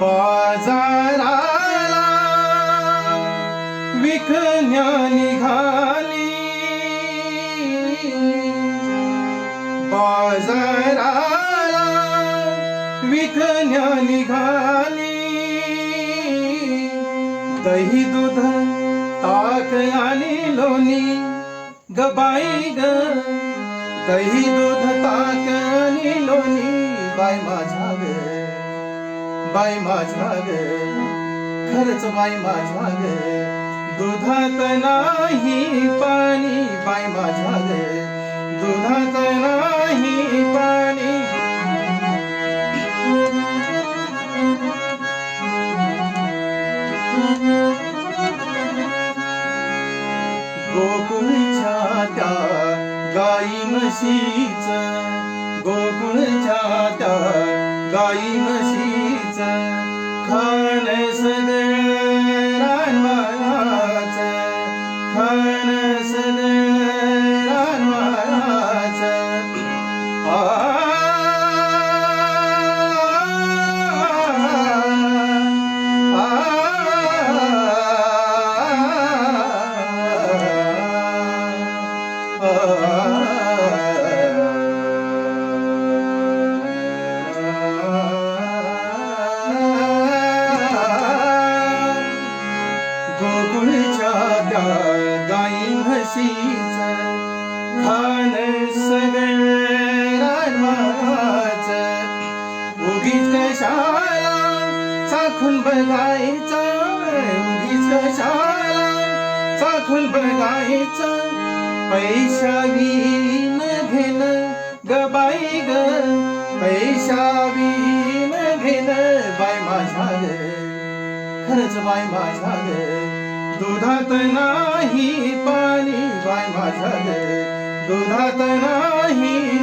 बाजाराला विकण्या निघाली. बाजाराला विकण्या निघाली. दही दूध ताक आणि लोणी गबाई ग. दही दूध ताक आणि लोणी बाय माझ्या ग. बाय माझ्या ग. खरच बाय माझ्या ग. दुधात नाही पाणी बाय माझ्या ग. दुधात नाही गोकुळच्या त्या गाई म्हशीच. गोकुळच्या त्या गाई म्हशीच. खाण सगळे गोकुळच्या त्या उगीच कशाला चाखून बघायचं? उगीच कशाला चाखून बघायचा? पैशा विन घेन गबाई ग. पैशा विन घेन बाय माझ्या ग खरंच बाय माझ्या ग दुधात नाही पाणी बाय माझ्या ग दुधात नाही